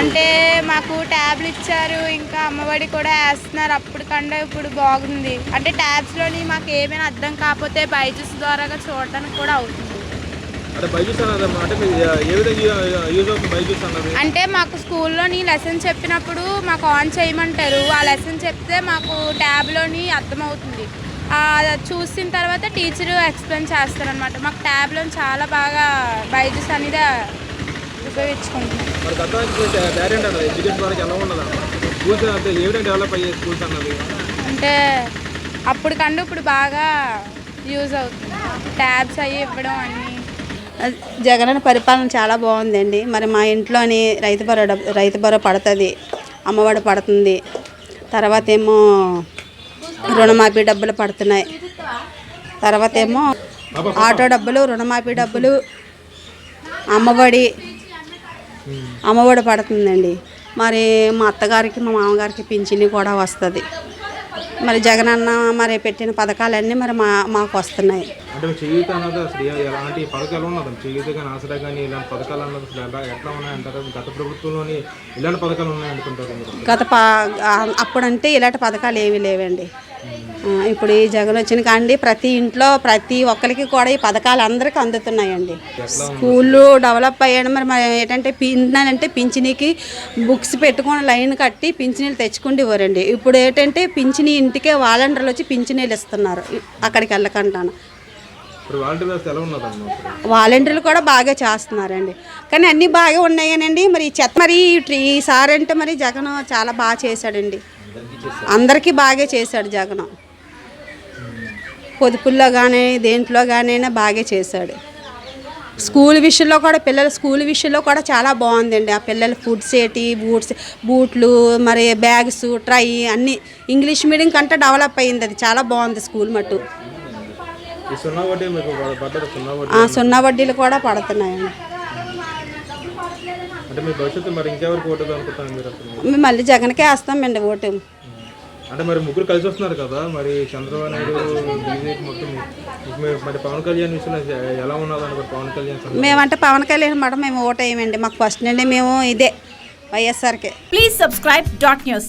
అంటే మాకు ట్యాబ్లు ఇచ్చారు ఇంకా అమ్మఒడి కూడా వేస్తున్నారు. అప్పుడు కన్నా ఇప్పుడు బాగుంది. అంటే ట్యాబ్స్లోని మాకు ఏమైనా అర్థం కాకపోతే బైజూస్ ద్వారాగా చూడడానికి కూడా అవుతుంది. అంటే మీకు స్కూల్లోని లెసన్ చెప్పినప్పుడు మాకు ఆన్ చేయమంటారు. ఆ లెసన్ చెప్తే మాకు ట్యాబ్లోని అర్థమవుతుంది. చూసిన తర్వాత టీచర్ ఎక్స్ప్లెయిన్ చేస్తారనమాట మాకు ట్యాబ్లో చాలా బాగా బైజూస్ అనేది ఉపయోగించుకుంటున్నాం మరి గతానికి అన్నది ఎడ్యుకేషన్ వరకు ఎలా ఉన్నది స్కూల్స్ అంటే ఏ విధంగా డెవలప్ అయ్యాయి స్కూల్స్ అన్నది? అంటే అప్పుడు కన్నా ఇప్పుడు బాగా యూజ్ అవుతుంది. ట్యాబ్స్ అవి ఇవ్వడం అన్నీ. జగనన్న పరిపాలన చాలా బాగుందండి. మరి మా ఇంట్లోని రైతు బరో రైతు బరో పడుతుంది అమ్మఒడి పడుతుంది. తర్వాత ఏమో రుణమాఫీ డబ్బులు పడుతున్నాయి. తర్వాత ఏమో ఆటో డబ్బులు రుణమాఫీ డబ్బులు అమ్మఒడి అమ్మఒడి పడుతుందండి. మరి మా అత్తగారికి మా మామగారికి పింఛని కూడా వస్తుంది. మరి జగనన్న మరి పెట్టిన పథకాలన్నీ మరి మా మాకు వస్తున్నాయి. అంటే మీ చేయూత అన్నది అసలు ఏ- ఎలాంటి పథకాలు ఉన్నది చేయూత కానీ ఆసరా కానీ ఇలాంటి పథకాలు అన్నది అసలు ఎలా ఎట్లా ఉన్నాయంటారు గత ప్రభుత్వంలోని ఇలాంటి పథకాలు ఉన్నాయనుకుంటారు మీరు? గత పా అప్పుడంటే ఇలాంటి పథకాలు ఏమీ లేవండి. ఇప్పుడు ఈ జగన్ వచ్చిన కాండి ప్రతి ఇంట్లో ప్రతి ఒక్కరికి కూడా ఈ పథకాలు అందరికీ అందుతున్నాయండి. స్కూళ్ళు డెవలప్ అయ్యాడు మరి మరి ఏంటంటే పింఛనంటే పింఛనీకి బుక్స్ పెట్టుకొని లైన్ కట్టి పింఛనీలు తెచ్చుకుంటూ ఇవ్వరండి. ఇప్పుడు ఏంటంటే పింఛనీ ఇంటికే వాలంటీర్లు వచ్చి పింఛనీలు ఇస్తున్నారు అక్కడికి వెళ్ళకంటాను వాలంటీర్లు కూడా బాగా చేస్తున్నారండి. కానీ అన్నీ బాగా ఉన్నాయి కానండి మరి చెత్త మరి ఈ- ఈసారి అంటే మరి జగన్ చాలా బాగా చేశాడండి. అందరికీ బాగా చేశాడు జగన్. పొదుపుల్లో కానీ దేంట్లో కానీ బాగా చేశాడు. స్కూల్ విషయంలో కూడా పిల్లల స్కూల్ విషయంలో కూడా చాలా బాగుందండి. ఆ పిల్లల ఫుడ్స్ ఏంటి బూట్స్ బూట్లు మరి బ్యాగ్స్ ట్రై అన్నీ. ఇంగ్లీష్ మీడియం కంటే డెవలప్ అయింది అది. చాలా బాగుంది స్కూల్ మట్టు. సున్నా వడ్డీలు కూడా పడుతున్నాయండి. మేము మళ్ళీ జగన్కే వేస్తామండి ఓటు. అంటే మరి ముగ్గురు కలిసి వస్తున్నారు కదా మరి చంద్రబాబు నాయుడు బీజేపీ మొత్తం మరి పవన్ కళ్యాణ్ విషయంలో ఎలా ఉన్నది అనుకో పవన్ కళ్యాణ్? మేమంటే పవన్ కళ్యాణ్ మాట మేము ఓటు వేయమండి మాకు ఫస్ట్ నుండి మేము ఇదే వైఎస్ఆర్కే Please subscribe dot news.